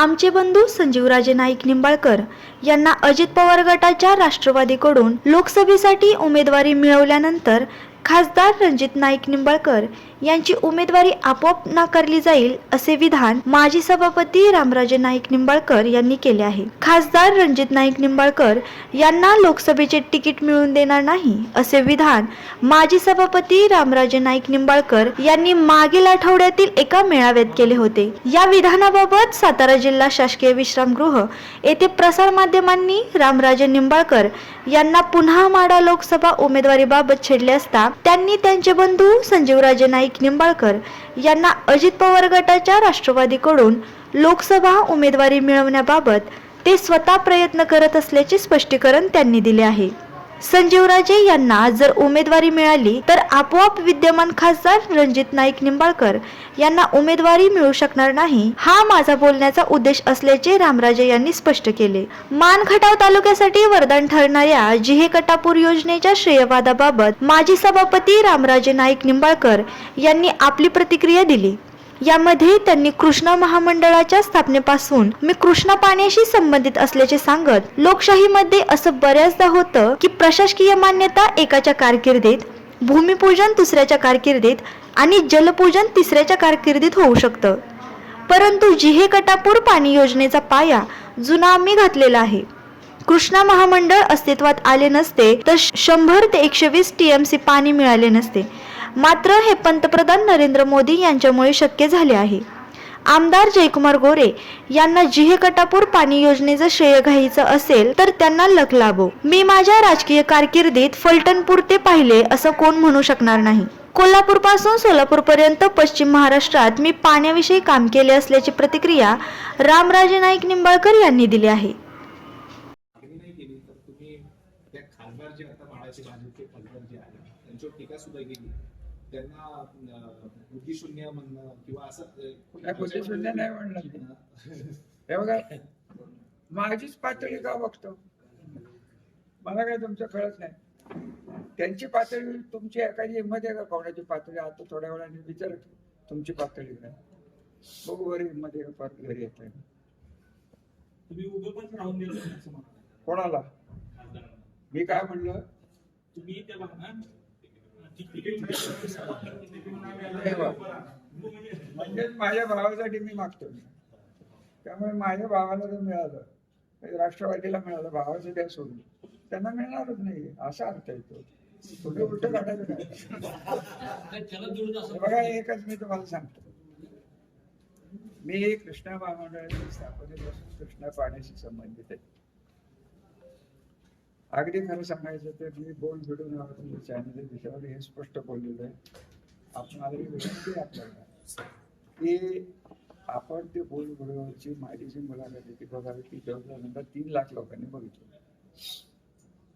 आमचे बंधू संजीवराजे नाईक निंबाळकर यांना अजित पवार गटाच्या राष्ट्रवादीकडून लोकसभेसाठी उमेदवारी मिळवल्यानंतर खासदार रणजित नाईक निंबाळकर यांची उमेदवारी आपोआप नाकारली जाईल असे विधान माजी सभापती रामराजे नाईक निंबाळकर यांनी केले आहे. खासदार रणजित नाईक निंबाळकर यांना लोकसभेचे तिकीट मिळवून देणार नाही असे विधान माजी सभापती रामराजे नाईक निंबाळकर यांनी मागील आठवड्यातील एका मेळाव्यात केले होते. या विधानाबाबत सातारा जिल्हा शासकीय विश्रामगृह येथे प्रसार माध्यमांनी रामराजे निंबाळकर यांना पुन्हा माडा लोकसभा उमेदवारीबाबत छेडले असता त्यांनी त्यांचे बंधू संजीवराजे नाईक निंबाळकर यांना अजित पवार गटाच्या राष्ट्रवादीकडून लोकसभा उमेदवारी मिळवण्याबाबत ते स्वतः प्रयत्न करत असल्याचे स्पष्टीकरण त्यांनी दिले आहे. संजीवराजे यांना जर उमेदवारी मिळाली तर आपोआप विद्यमान खासदार रणजित नाईक निंबाळकर यांना उमेदवारी मिळू शकणार नाही हा माझा बोलण्याचा उद्देश असल्याचे रामराजे यांनी स्पष्ट केले. मानखटाव तालुक्यासाठी वरदान ठरणाऱ्या जिहे कटापूर योजनेच्या श्रेयवादाबाबत माजी सभापती रामराजे नाईक निंबाळकर यांनी आपली प्रतिक्रिया दिली. यामध्ये त्यांनी कृष्णा महामंडळाच्या स्थापनेपासून मी कृष्णा पाण्याशी संबंधित असल्याचे सांगत लोकशाहीमध्ये असं बऱ्याचदा होतं की प्रशासकीय मान्यता एकाच्या कारकिर्दीत भूमिपूजन दुसऱ्याच्या कारकिर्दीत आणि जलपूजन तिसऱ्याच्या कारकिर्दीत होऊ शकतं. परंतु जिहे कटापूर पाणी योजनेचा पाया जुना आम्ही घातलेला आहे. कृष्णा महामंडळ अस्तित्वात आले नसते तर शंभर ते एकशे वीस टी एम सी पाणी मिळाले नसते. मात्र हे पंतप्रधान नरेंद्र मोदी यांच्यामुळे शक्य झाले आहे. आमदार जयकुमार गोरे यांना जिहे कटापूर पाणी योजनेचं श्रेय घ्यायचं असेल तर त्यांना लक लाभो. मी माझ्या राजकीय कारकिर्दीत फलटणपूर ते पाहिले असं कोण म्हणू शकणार नाही. कोल्हापूरपासून सोलापूर पर्यंत पश्चिम महाराष्ट्रात मी पाण्याविषयी काम केले असल्याची प्रतिक्रिया रामराजे नाईक निंबाळकर यांनी दिली आहे. टीका सुद्धा केली. त्यांना अं, बुद्धिशून्य म्हणणं किंवा असं नाही, बुद्धिशून्य नाही म्हणलं. हे बघा माझीच पातळी का बघतो? मला काय तुमचं कळत नाही. त्यांची पातळी तुमची एखादी हिंमत आहे का कोणाची पातळी? आता थोड्या वेळाने विचार तुमची पातळी काय? बघू बरी हिंमत आहे का पातळी? घरी येत आहे तुम्ही उभं पण राहून दिलं कोणाला. मी काय म्हणलं? तुम्ही त्याला ना ती तिकीट हे बघ. म्हणजेच माझ्या भावासाठी मी मागतो. त्यामुळे माझ्या भावाला जर मिळालं. म्हणजे राष्ट्रवादीला मिळालं. भावाचं त्या सोडून. त्यांना मिळणारच नाही. असा अर्थ येतो कुठे उलट काढायचं बघा एकच मी तुम्हाला सांगतो. मी कृष्णा महामंडळाच्या स्थापनेपासून कृष्णा पाण्याशी संबंधित आहे. अगदी खरं सांगायचं तर मी बोल भिडून चॅनल विषयावर हे स्पष्ट बोललेलं आहे. आपण विनंती आपल्याला की आपण ते बोल भिडूची माहितीची मुलाखत आहे ती बघावी ती जवळजवळ तीन लाख लोकांनी बघितलं.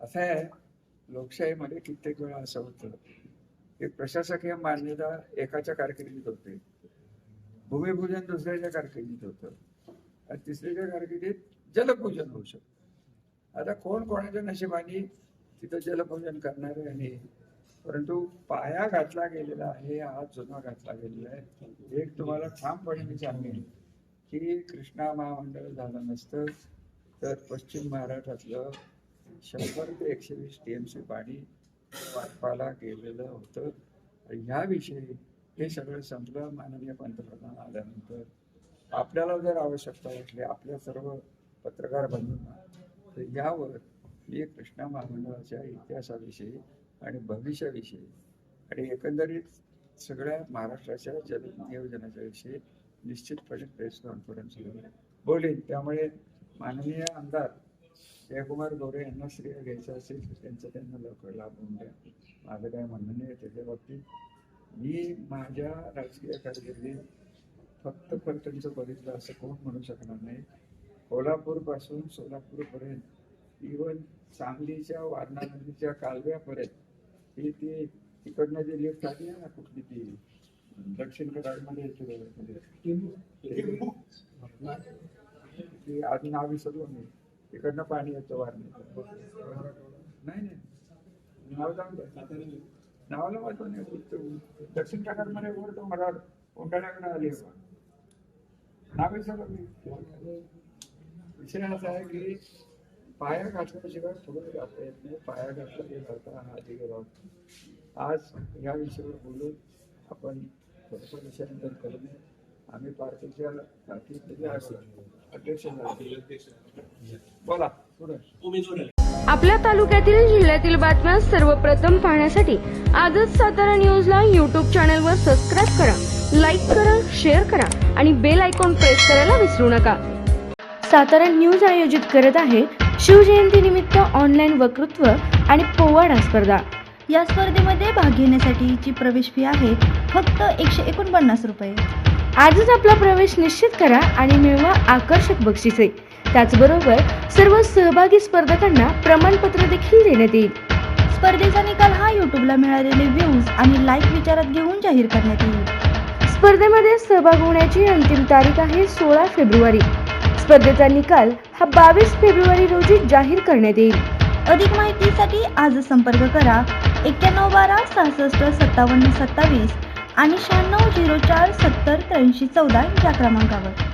असं आहे लोकशाहीमध्ये कित्येक वेळा असं होतं की प्रशासकीय मान्यता एकाच्या कारकिर्दीत होते. भूमिपूजन दुसऱ्याच्या कारकिर्दीत होतं. आणि तिसऱ्याच्या कारकिर्दीत जलपूजन होऊ शकतं. आता कोण कोणाच्या नशिबाने तिथं जलभोजन करणार आहे आणि परंतु पाया घातला गेलेला आहे हा जुना घातला गेलेला आहे. एक तुम्हाला ठामपणे मी सांगेन की कृष्णा महामंडळ झालं नसतं तर पश्चिम महाराष्ट्रातलं शंभर ते एकशे वीस टी एम सी पाणी वाटपाला गेलेलं होतं. ह्याविषयी हे सगळं संपलं माननीय पंतप्रधान आल्यानंतर. आपल्याला जर आवश्यकता वाटली आपल्या सर्व पत्रकार बंधूंना यावर मी कृष्णा महामंडळाच्या इतिहासाविषयी आणि भविष्याविषयी. आणि एकंदरीत सगळ्या महाराष्ट्राच्या जल नियोजनाच्या विषयी निश्चितपणे प्रेस कॉन्फरन्स बोलेन त्यामुळे माननीय आमदार जयकुमार गोरे यांना श्रेय घ्यायचं असेल तर त्यांचं त्यांना लवकर लाभ होऊन द्या. माझं काय म्हणणं नाही त्याच्या बाबतीत. मी माझ्या राजकीय कारकिर्दीत फक्त फलटणचं बघितलं असं कोण म्हणू शकणार नाही. कोल्हापूरपासून सोलापूर पर्यंत इवन सांगलीच्या वारणा नदीच्या कालव्यापर्यंत. ही ती तिकडनं जी लिफ्ट आली आहे ना कुठली ती? दक्षिण. ती आज नाव विसरलो मी. तिकडनं पाणी येतं वारणेत नाही नाही. नाव जाऊन नावाला महत्त्व नाही दक्षिण कराडमध्ये वर तो मराठ उंडाण्याकडे आली. नावे सर मी. विषय असा आहे की पाया गाठल्याशिवाय पुढे जाता येत नाही. पाया गाठला ते करता हा अधिकार आज या विषयावर बोलून आपण थोडंसं विषयानंतर करू. नये आम्ही पार्टीच्या पार्टीचे अध्यक्ष बोला पुढे. आपल्या तालुक्यातील जिल्ह्यातील बातम्या सर्वप्रथम पाहण्यासाठी आजच सातारा न्यूजला यूट्यूब चॅनलवर सबस्क्राईब करा लाईक करा शेअर करा आणि बेल आयकॉन प्रेस करायला विसरू नका. सातारा न्यूज आयोजित करत आहे शिवजयंती निमित्त ऑनलाईन वक्तृत्व आणि पोवाडा स्पर्धा. या स्पर्धेमध्ये भाग घेण्यासाठीची प्रवेश फी आहे फक्त एकशे एकोणपन्नास रुपये. आजच आपला प्रवेश निश्चित करा आणि मिळवा आकर्षक बक्षिसे. त्याचबरोबर सर्व सहभागी स्पर्धकांना प्रमाणपत्र देखील देण्यात येईल. स्पर्धेचा निकाल हा युट्यूबला मिळालेले व्ह्यूज आणि लाईक विचारात घेऊन जाहीर करण्यात येईल. स्पर्धेमध्ये सहभाग होण्याची अंतिम तारीख आहे सोळा फेब्रुवारी. स्पर्धेचा निकाल हा बावीस फेब्रुवारी रोजी जाहीर करण्यात येईल. अधिक माहितीसाठी आज संपर्क करा एक्क्याण्णव बारा सहासष्ट सत्तावन्न सत्तावीस आणि शहाण्णव झिरो चार सत्तर त्र्याऐंशी चौदा या क्रमांकावर.